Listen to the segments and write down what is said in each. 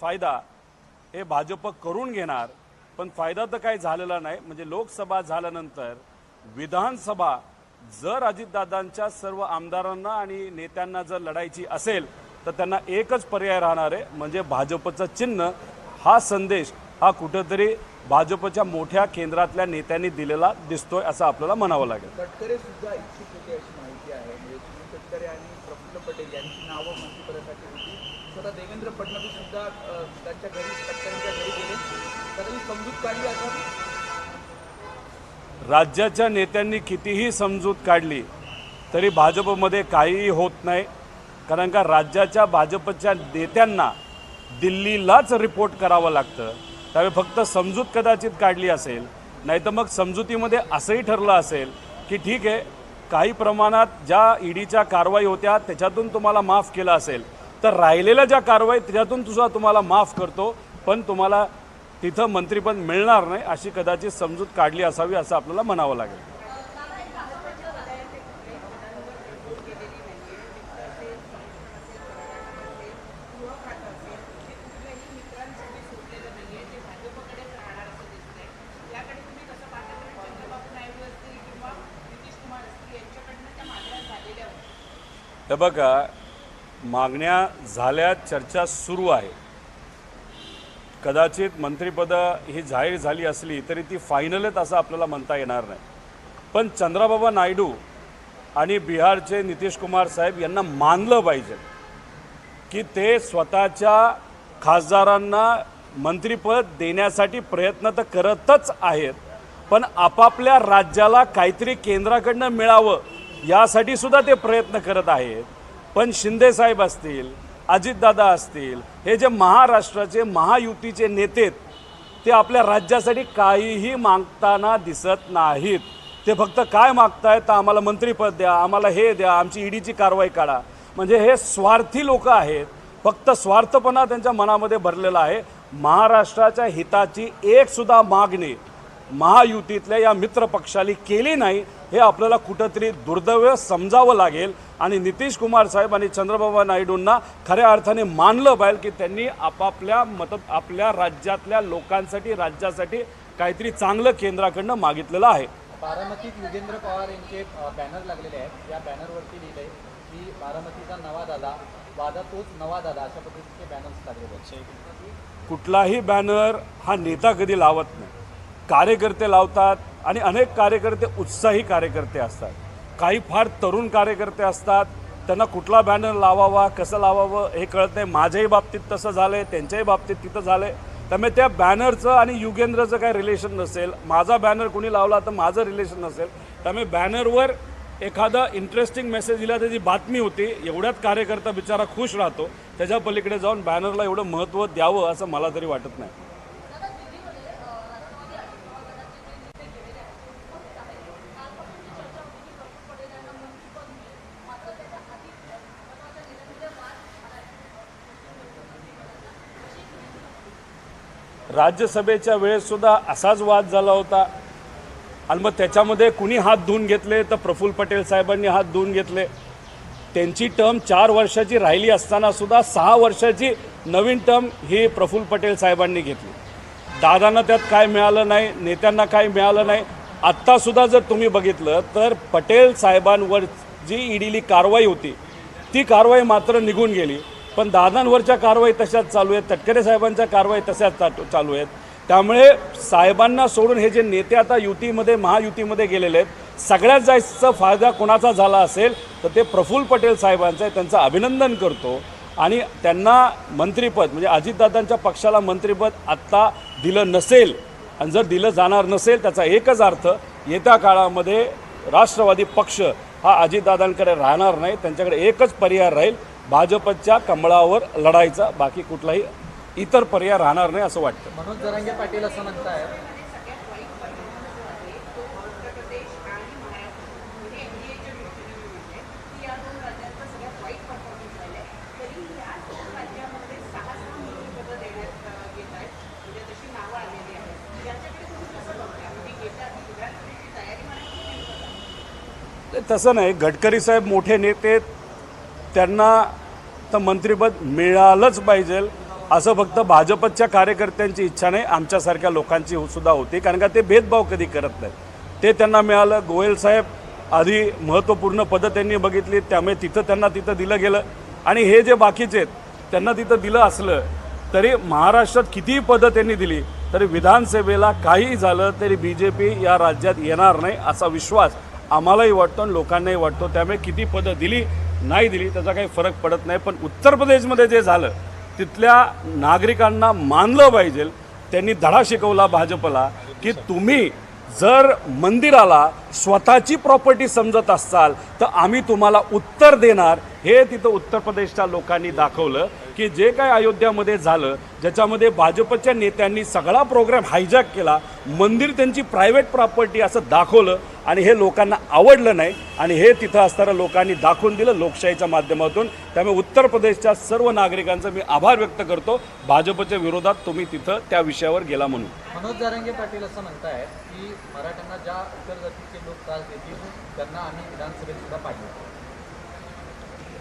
फायदा हे भाजप करून घेणार पण फायदा तर काही झालेला नाही. म्हणजे लोकसभा झाल्यानंतर विधानसभा जर अजितदादांच्या सर्व आमदारांना आणि नेत्यांना जर लढायची असेल तर त्यांना एकच पर्याय राहणार आहे म्हणजे भाजपचं चिन्ह. हा संदेश हा कुठंतरी भाजपच्या मोठ्या केंद्रातल्या नेत्यांनी दिलेला दिसतोय असं आपल्याला म्हणावं लागेल. गडकरे सुद्धा इच्छुक होते अशी माहिती आहे. म्हणजे आणि प्रफुल्ल पटेल यांची नावं म्हणजे आता देवेंद्र फडणवीस सुद्धा त्यांच्या घरी तटकरेंच्या घरी गेले. त्यांनी समजूत काढली आता. राज्याच्या नेत्यांनी कितीही समजूत काढली तरी भाजपमध्ये काहीही होत नाही. कारण का राज्याच्या भाजपच्या नेत्यांना दिल्लीलाच रिपोर्ट करावं लागतं. त्यावेळी फक्त समजूत कदाचित काढली असेल नाही तर मग समजुतीमध्ये असंही ठरलं असेल की ठीक आहे काही प्रमाणात ज्या ईडीच्या कारवाई होत्या त्याच्यातून तुम्हाला माफ केलं असेल. तर राहिलेल्या ज्या कारवाई त्याच्यातून सुद्धा तुम्हाला माफ करतो पण तुम्हाला तिथं मंत्रीपद मिळणार नाही अशी कदाचित समजूत काढली असावी असं आपल्याला म्हणावं लागेल. हे बघा मागण्या झाल्या चर्चा सुरू आहे. कदाचित मंत्रिपदं ही जाहीर झाली असली तरी ती फायनल आहेत असं आपल्याला म्हणता येणार नाही. पण चंद्राबाबा नायडू आणि बिहारचे नितीश कुमार साहेब यांना मानलं पाहिजे की ते स्वतःच्या खासदारांना मंत्रिपद देण्यासाठी प्रयत्न तर करतच आहेत पण आपापल्या राज्याला काहीतरी केंद्राकडनं मिळावं यासाठी सुद्धा ते प्रयत्न करत आहेत. पण शिंदेसाहेब असतील अजितदादा असतील हे जे महाराष्ट्राचे महायुतीचे नेते आहेत, ते आपल्या राज्यासाठी काहीही मागताना दिसत नाहीत. ते फक्त काय मागतायत तर आम्हाला मंत्रीपद द्या आम्हाला हे द्या आमची ईडीची कारवाई काढा. म्हणजे हे स्वार्थी लोक आहेत फक्त स्वार्थपणा त्यांच्या मनामध्ये भरलेला आहे. महाराष्ट्राच्या हिताची एकसुद्धा मागणी महायुतीतल्या या मित्र पक्षाने केली नाही हे आपल्याला कुठंतरी दुर्दैव समजावं लागेल. आणि नितीश कुमार साहेब आणि चंद्रबाबा नायडूंना खऱ्या अर्थाने मानलं पाहिजे की त्यांनी आपापल्या मत आपल्या राज्यातल्या लोकांसाठी राज्यासाठी काहीतरी चांगलं केंद्राकडनं मागितलेलं आहे. बारामतीत युगेंद्र पवार यांचे बॅनर लागलेले आहेत. या बॅनरवरती लिहिलंय की बारामतीचा नवा दादा वादा तोच नवा दादा अशा पद्धतीचे बॅनर्स लागलेले आहेत. कुठलाही बॅनर हा नेता कधी लावत नाही. कार्यकर्ते लावतात आणि अनेक कार्यकर्ते उत्साही कार्यकर्ते असतात. काही फार तरुण कार्यकर्ते असतात. त्यांना कुठला बॅनर लावावा कसं लावावं हे कळत नाही. माझ्याही बाबतीत तसं झालं आहे त्यांच्याही बाबतीत तिथं झालं आहे त्यामुळे त्या बॅनरचं आणि युगेंद्रचं काही रिलेशन नसेल माझा बॅनर कोणी लावला तर माझं रिलेशन नसेल. त्यामुळे बॅनरवर एखादा इंटरेस्टिंग मेसेज दिला त्याची बातमी होती. एवढ्यात कार्यकर्ता बिचारा खुश राहतो. त्याच्या पलीकडे जाऊन बॅनरला एवढं महत्त्व द्यावं असं मला तरी वाटत नाही. राज्यसभेच्या वेळेससुद्धा असाच वाद झाला होता. आणि मग त्याच्यामध्ये कुणी हात धुवून घेतले तर प्रफुल्ल पटेल साहेबांनी हात धुवून घेतले. त्यांची टर्म चार वर्षाची राहिली असतानासुद्धा सहा वर्षाची नवीन टर्म ही प्रफुल्ल पटेल साहेबांनी घेतली. दादांना त्यात काय मिळालं नाही नेत्यांना काय मिळालं नाही. आत्तासुद्धा जर तुम्ही बघितलं तर पटेल साहेबांवर जी ईडीली कारवाई होती ती कारवाई मात्र निघून गेली. पण दादांवरच्या कारवाई तशाच चालू आहेत तटकरे साहेबांच्या कारवाई तशाच चालू आहेत. त्यामुळे साहेबांना सोडून हे जे नेते आता युतीमध्ये महायुतीमध्ये गेलेले आहेत सगळ्यात जास्त फायदा कोणाचा झाला असेल तर ते प्रफुल्ल पटेल साहेबांचं आहे. त्यांचं अभिनंदन करतो. आणि त्यांना मंत्रिपद म्हणजे अजितदादांच्या पक्षाला मंत्रिपद आत्ता दिलं नसेल आणि जर दिलं जाणार नसेल त्याचा एकच अर्थ येत्या काळामध्ये राष्ट्रवादी पक्ष हा अजितदादांकडे राहणार नाही त्यांच्याकडे एकच पर्याय राहील भाजपच्या कमळावर लढायचा बाकी कुठलाही इतर पर्याय राहणार नाही असं वाटतं मनोज जरांगे पाटील असं म्हणताय तसं नाही गडकरी साहेब मोठे नेते. त्यांना तर मंत्रिपद मिळालंच पाहिजे असं फक्त भाजपच्या कार्यकर्त्यांची इच्छा नाही आमच्यासारख्या लोकांची सुद्धा होती कारण का ते भेदभाव कधी करत नाहीत. ते त्यांना मिळालं गोयल साहेब आधी महत्त्वपूर्ण पदं त्यांनी बघितली त्यामुळे तिथं त्यांना तिथं दिलं गेलं आणि हे जे बाकीचे आहेत त्यांना तिथं दिलं असलं तरी महाराष्ट्रात कितीही पदं त्यांनी दिली तरी विधानसभेला काहीही झालं तरी बी जे पी या राज्यात येणार नाही असा विश्वास आम्हालाही वाटतो आणि लोकांनाही वाटतो त्यामुळे किती पदं दिली नाही दिली त्याचा काही फरक पडत नाही. पण उत्तर प्रदेशमध्ये जे झालं तिथल्या नागरिकांना मानलं पाहिजे. त्यांनी धडा शिकवला भाजपला की तुम्ही जर मंदिराला स्वतःची प्रॉपर्टी समजत असाल तर आम्ही तुम्हाला उत्तर देणार. हे तिथं उत्तर प्रदेशच्या लोकांनी दाखवलं की जे काय अयोध्यामध्ये झालं ज्याच्यामध्ये भाजपच्या नेत्यांनी सगळा प्रोग्राम हायजॅक केला मंदिर त्यांची प्रायव्हेट प्रॉपर्टी असं दाखवलं आणि हे लोकांना आवडलं नाही. आणि हे तिथं असणाऱ्या लोकांनी दाखवून दिलं लोकशाहीच्या माध्यमातून. त्यामुळे उत्तर प्रदेशच्या सर्व नागरिकांचा मी आभार व्यक्त करतो. भाजपच्या विरोधात तुम्ही तिथं त्या विषयावर गेला म्हणून. मनोज जारंगे पाटील असं म्हणताय की मराठ्यांना ज्या इतर जातीचे लोक त्रास देतील त्यांना आम्ही विधानसभेत सुद्धा पाहिजे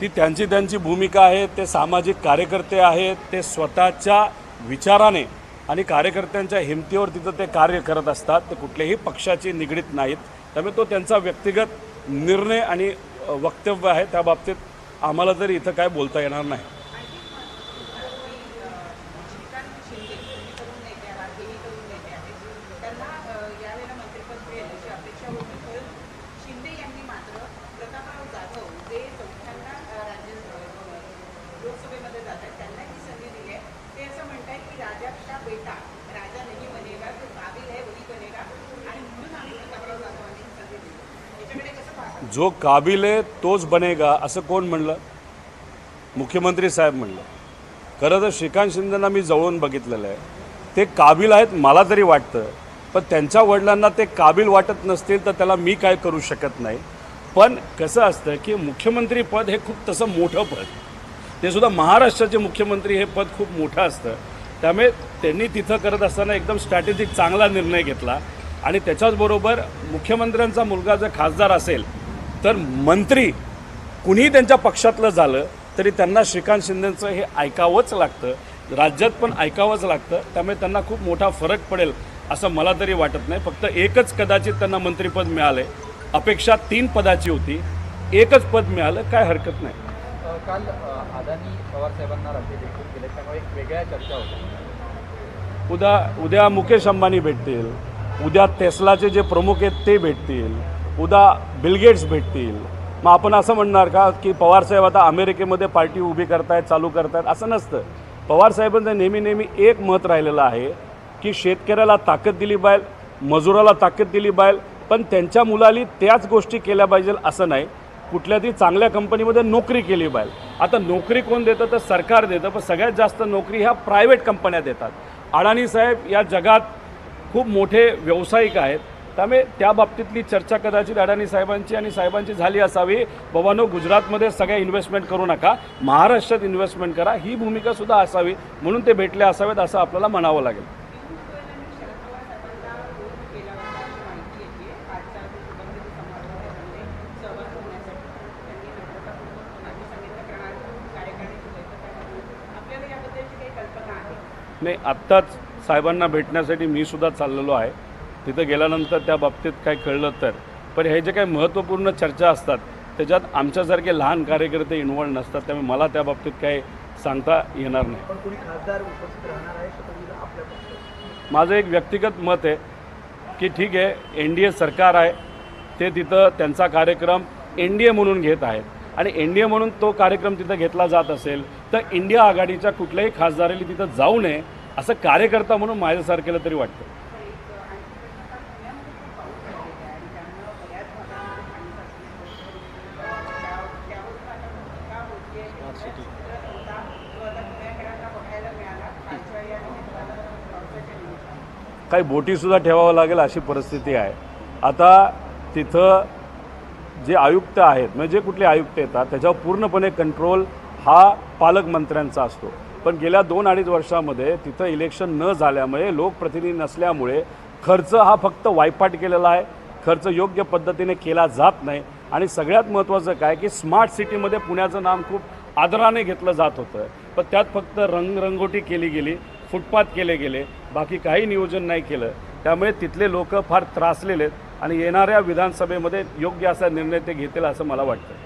ती त्यांची त्यांची भूमिका आहे ते सामाजिक कार्यकर्ते आहेत ते स्वतःच्या विचाराने आणि कार्यकर्त्यांच्या हिमतीवर तिथं ते कार्य करत असतात. ते कुठल्याही पक्षाची निगडीत नाहीत. त्यामुळे तो त्यांचा व्यक्तिगत निर्णय आणि वक्तव्य आहे. त्या बाबतीत आम्हाला तरी इथं काय बोलता येणार नाही श्रीकांत शिंदे तुम्ही करून नेते आहात हेही करून नेते आहेत त्यांना अ, यावेळेला मंत्रिपद मिळेल अशी अपेक्षा होती पण शिंदे यांनी मात्र प्रतापराव जाधव जे चौथ्यांदा अ, राज्य अ, लोकसभेमध्ये जात आहेत त्यांना ही संधी दिली आहे ते की बेटा राजा नाही बनेगा तो काबिल आहे वही बनेगा. आणि म्हणून आम्ही प्रतापराव जाधवांनी ही संधी दिली. याच्याकडे कसं पाहता? जो काबिल आहे तोच बनेगा असं कोण म्हणलं? मुख्यमंत्री साहेब म्हणलं. खरं तर श्रीकांत शिंदेना मी जवळून बघितलेलं आहे. ते काबिल आहेत मला तरी वाटतं. पण त्यांच्या वडिलांना ते काबिल वाटत नसतील तर त्याला मी काय करू शकत नाही. पण कसं असतं की मुख्यमंत्री पद हे खूप तसं मोठं पद. ते सुद्धा महाराष्ट्राचे मुख्यमंत्री हे पद खूप मोठं असतं. त्यामुळे त्यांनी तिथं करत असताना एकदम स्ट्रॅटेजिक चांगला निर्णय घेतला. आणि त्याच्याचबरोबर मुख्यमंत्र्यांचा मुलगा जर खासदार असेल तर मंत्री कुणीही त्यांच्या पक्षातलं झालं तरी त्यांना श्रीकांत शिंदेचं हे ऐकावंच लागतं. राज्यात पण ऐकावंच लागतं. त्यामुळे त्यांना खूप मोठा फरक पडेल असं मला तरी वाटत नाही. फक्त एकच कदाचित त्यांना मंत्रिपद मिळाले अपेक्षा तीन पदाची होती. एकच पद मिळालं काय हरकत नाही. काल अदानी पवार साहेबांना राज्य भेटून केले त्यामुळे एक वेगळ्या चर्चा होत्या. उद्या उद्या मुकेश अंबानी भेटतील उद्या टेस्लाचे जे प्रमुख आहेत ते भेटतील उद्या बिलगेट्स भेटतील. मग आपण असं म्हणणार का की पवारसाहेब आता अमेरिकेमध्ये पार्टी उभी करतायत चालू करतायत असं नसतं. पवारसाहेबांचं नेहमी नेहमी एक मत राहिलेलं आहे की शेतकऱ्याला ताकद दिली पाहिजे मजुराला ताकद दिली पाहिजे पण त्यांच्या मुलाली त्याच गोष्टी केल्या पाहिजे असं नाही. कुठल्या तरी चांगल्या कंपनीमध्ये नोकरी केली पाहिजे. आता नोकरी कोण देतं? तर सरकार देतं. पण सगळ्यात जास्त नोकरी ह्या प्रायव्हेट कंपन्या देतात. अडाणी साहेब या जगात खूप मोठे व्यावसायिक आहेत. त्यामुळे त्या बाबतीतली चर्चा कदाचित अडाणी साहेबांची आणि साहेबांची झाली असावी. बाबांनो गुजरातमध्ये सगळ्या इन्व्हेस्टमेंट करू नका. महाराष्ट्रात इन्व्हेस्टमेंट करा. ही भूमिकासुद्धा असावी. म्हणून ते भेटले असावेत असं आपल्याला म्हणावं लागेल आपल्याला याबद्दलची काही कल्पना आहे नाही आत्ताच साहेबांना भेटण्यासाठी मी सुद्धा चाललेलो आहे. तिथं गेल्यानंतर त्या बाबतीत काय कळलं तर. पण हे जे काही महत्त्वपूर्ण चर्चा असतात त्याच्यात आमच्यासारखे लहान कार्यकर्ते इन्वॉल्व नसतात त्यामुळे मला त्या बाबतीत काही सांगता येणार नाही. माझं एक व्यक्तिगत मत आहे की ठीक आहे एन डी ए सरकार आहे ते तिथं त्यांचा कार्यक्रम एन डी ए म्हणून घेत आहेत. आणि एन डी ए म्हणून तो कार्यक्रम तिथं घेतला जात असेल तर इंडिया आघाडीच्या कुठल्याही खासदाराला तिथं जाऊ नये असं कार्यकर्ता म्हणून माझ्यासारखेला तरी वाटतं. काही बोटीसुद्धा ठेवावं लागेल अशी परिस्थिती आहे. आता तिथं जे आयुक्त आहेत म्हणजे जे कुठले आयुक्त येतात त्याच्यावर पूर्णपणे कंट्रोल हा पालकमंत्र्यांचा असतो. पण गेल्या दोन अडीच वर्षामध्ये तिथं इलेक्शन न झाल्यामुळे लोकप्रतिनिधी नसल्यामुळे खर्च हा फक्त वायपाट केलेला आहे. खर्च योग्य पद्धतीने केला जात नाही. आणि सगळ्यात महत्त्वाचं काय की स्मार्ट सिटीमध्ये पुण्याचं नाम खूप आदराने घेतलं जात होतं. पण त्यात फक्त रंगरंगोटी केली गेली फुटपाथ केले गेले बाकी काही नियोजन नाही केलं. त्यामुळे तिथले लोक फार त्रासलेले आहेत. आणि येणाऱ्या विधानसभेमध्ये योग्य असा निर्णय ते घेतील असं मला वाटतं.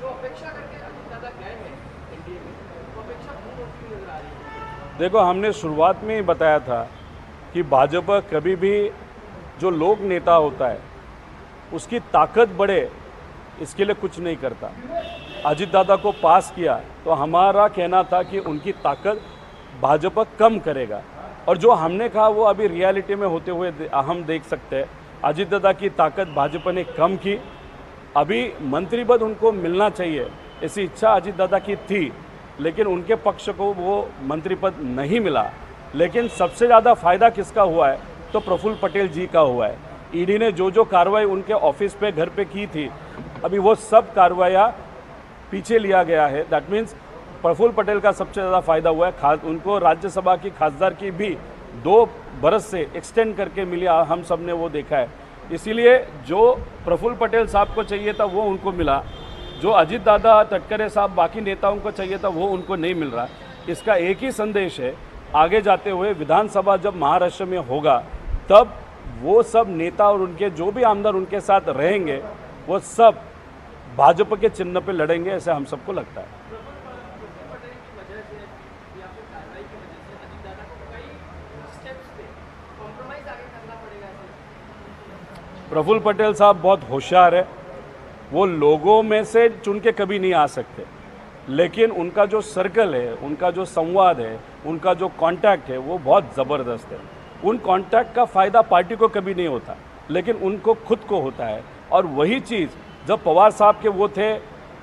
जो अपेक्षा करके अभी ज़्यादा गए हैं देखो, हमने शुरुआत में ही बताया था कि भाजपा कभी भी जो लोक नेता होता है, उसकी ताकत बढ़े, इसके लिए कुछ नहीं करता। अजित दादा को पास किया तो हमारा कहना था कि उनकी ताकत भाजपा कम करेगा। और जो हमने कहा, वो अभी रियलिटी में होते हुए हम देख सकते हैं। अजित दादा की ताकत भाजपा ने कम की। अभी मंत्री पद उनको मिलना चाहिए। ऐसी इच्छा अजित दादा की थी, लेकिन उनके पक्ष को वो मंत्री पद नहीं मिला। लेकिन सबसे ज़्यादा फ़ायदा किसका हुआ है? तो प्रफुल्ल पटेल जी का हुआ है। ईडी ने जो जो कार्रवाई उनके ऑफ़िस पे, घर पे की थी, अभी वो सब कार्रवाइयाँ पीछे लिया गया है। दैट मीन्स प्रफुल्ल पटेल का सबसे ज़्यादा फ़ायदा हुआ है। खास उनको राज्यसभा की खासदार की भी दो बरस से एक्सटेंड करके मिली हम सबने वो देखा है। इसीलिए जो प्रफुल्ल पटेल साहब को चाहिए था, वो उनको मिला। जो अजीत दादा तटकरे साहब बाकी नेताओं को चाहिए था, वो उनको नहीं मिल रहा। इसका एक ही संदेश है, आगे जाते हुए विधानसभा जब महाराष्ट्र में होगा, तब वो सब नेता और उनके जो भी आमदार उनके साथ रहेंगे, वो सब भाजपा के चिन्ह पे लड़ेंगे, ऐसे हम सबको लगता है। प्रफुल्ल पटेल साहब बहुत होशियार है। वो लोगों में से चुन के कभी नहीं आ सकते। लेकिन उनका जो सर्कल है, उनका जो संवाद है, उनका जो कांटेक्ट है, वो बहुत ज़बरदस्त है। उन कांटेक्ट का फ़ायदा पार्टी को कभी नहीं होता, लेकिन उनको खुद को होता है। और वही चीज़, जब पवार साहब के वो थे,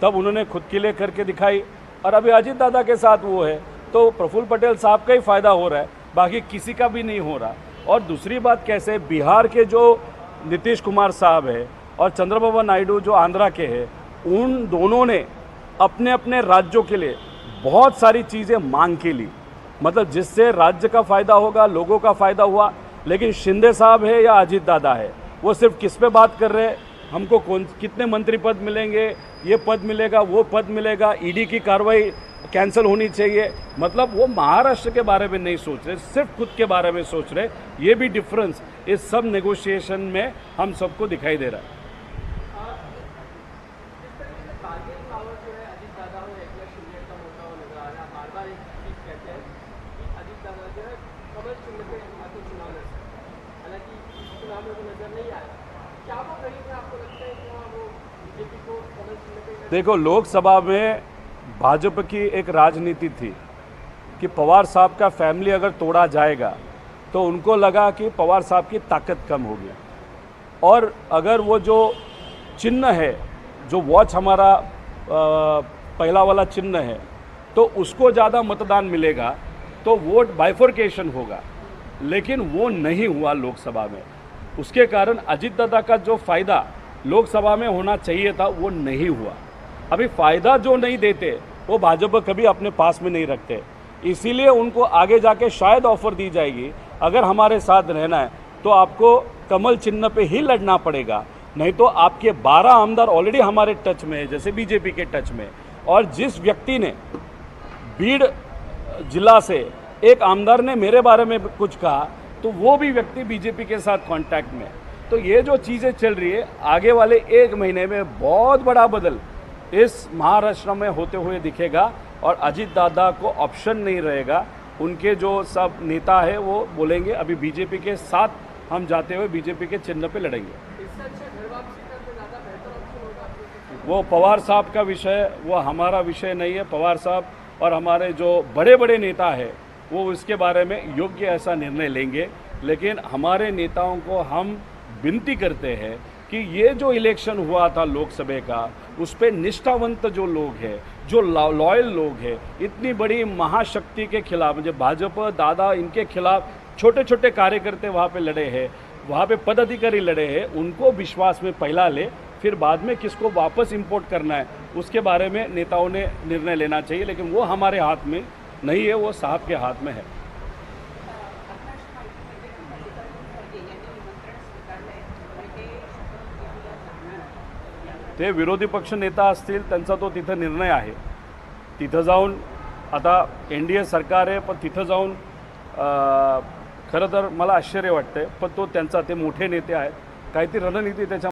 तब उन्होंने खुद के लिए करके दिखाई। और अभी अजीत दादा के साथ वो है तो प्रफुल्ल पटेल साहब का ही फ़ायदा हो रहा है, बाकी किसी का भी नहीं हो रहा। और दूसरी बात कैसे, बिहार के जो नीतीश कुमार साहब है और चंद्रबाबू नायडू जो आंध्रा के हैं, उन दोनों ने अपने अपने राज्यों के लिए बहुत सारी चीज़ें मांग के ली। मतलब जिससे राज्य का फ़ायदा होगा, लोगों का फ़ायदा हुआ, लेकिन शिंदे साहब है या अजीत दादा है? वो सिर्फ़ किस पे बात कर रहे हैं? हमको कौन, कितने मंत्री पद मिलेंगे? ये पद मिलेगा, वो पद मिलेगा, ईडी की कार्रवाई कैंसिल होनी चाहिए। मतलब वो महाराष्ट्र के बारे में नहीं सोच रहे, सिर्फ़ खुद के बारे में सोच रहे। ये भी डिफरेंस इस सब नेगोशिएशन में हम सबको दिखाई दे रहा है जिस तरीके से बार्गेन पावर जो है अजित दादा और एकनाथ शिंदे का होता हुआ नज़र आ रहा है बार बार एक चीज़ कहते हैं कि अजित दादा आके चुनाव हालाँकि चुनाव में वो नज़र नहीं आया। क्या वो कहीं आपको लगता है कि वहाँ वो बीजेपी को देखो, लोकसभा में भाजपा की एक राजनीति थी कि पवार साहब का फैमिली अगर तोड़ा जाएगा तो उनको लगा कि पवार साहब की ताकत कम होगी। और अगर वो जो चिन्ह है, जो वॉच हमारा पहला वाला चिन्ह है तो उसको ज़्यादा मतदान मिलेगा। तो वोट बाइफोर्केशन होगा। लेकिन वो नहीं हुआ लोकसभा में। उसके कारण अजित दादा का जो फ़ायदा लोकसभा में होना चाहिए था, वो नहीं हुआ। अभी फ़ायदा जो नहीं देते, वो भाजपा कभी अपने पास में नहीं रखते। इसीलिए उनको आगे जाके शायद ऑफ़र दी जाएगी। अगर हमारे साथ रहना है तो आपको कमल चिन्ह पे ही लड़ना पड़ेगा। नहीं तो आपके 12 आमदार ऑलरेडी हमारे टच में है, जैसे बीजेपी के टच में और जिस व्यक्ति ने बीड़ जिला से एक आमदार ने मेरे बारे में कुछ कहा तो वो भी व्यक्ति बीजेपी के साथ कांटेक्ट में। तो ये जो चीज़ें चल रही है, आगे वाले एक महीने में बहुत बड़ा बदल इस महाराष्ट्र में होते हुए दिखेगा और अजीत दादा को ऑप्शन नहीं रहेगा उनके जो सब नेता है, वो बोलेंगे, अभी बीजेपी के साथ हम जाते हुए बीजेपी के चिन्ह पे लड़ेंगे। वो पवार साहब का विषय, वो हमारा विषय नहीं है पवार साहब और हमारे जो बड़े बड़े नेता है, वो इसके बारे में योग्य ऐसा निर्णय लेंगे। लेकिन हमारे नेताओं को हम विनती करते हैं कि ये जो इलेक्शन हुआ था लोकसभा का, उस पर निष्ठावंत जो लोग हैं, जो लॉयल लोग हैं, इतनी बड़ी महाशक्ति के खिलाफ जो भाजपा दादा इनके खिलाफ छोटे छोटे कार्यकर्ते वहाँ पे लड़े हैं, वहाँ पे पदाधिकारी लड़े हैं, उनको विश्वास में पहला ले फिर बाद में किसको वापस इम्पोर्ट करना है उसके बारे में नेताओं ने निर्णय लेना चाहिए लेकिन वो हमारे हाथ में नहीं है वो साहब के हाथ में है। ते विरोधी पक्ष नेता असतील त्यांचा तो तिथं निर्णय आहे. तिथं जाऊन आता एन डी ए सरकार आहे पण तिथं जाऊन खरं तर मला आश्चर्य वाटतंय पण तो त्यांचा ते मोठे नेते आहेत. काहीतरी रणनीती त्याच्या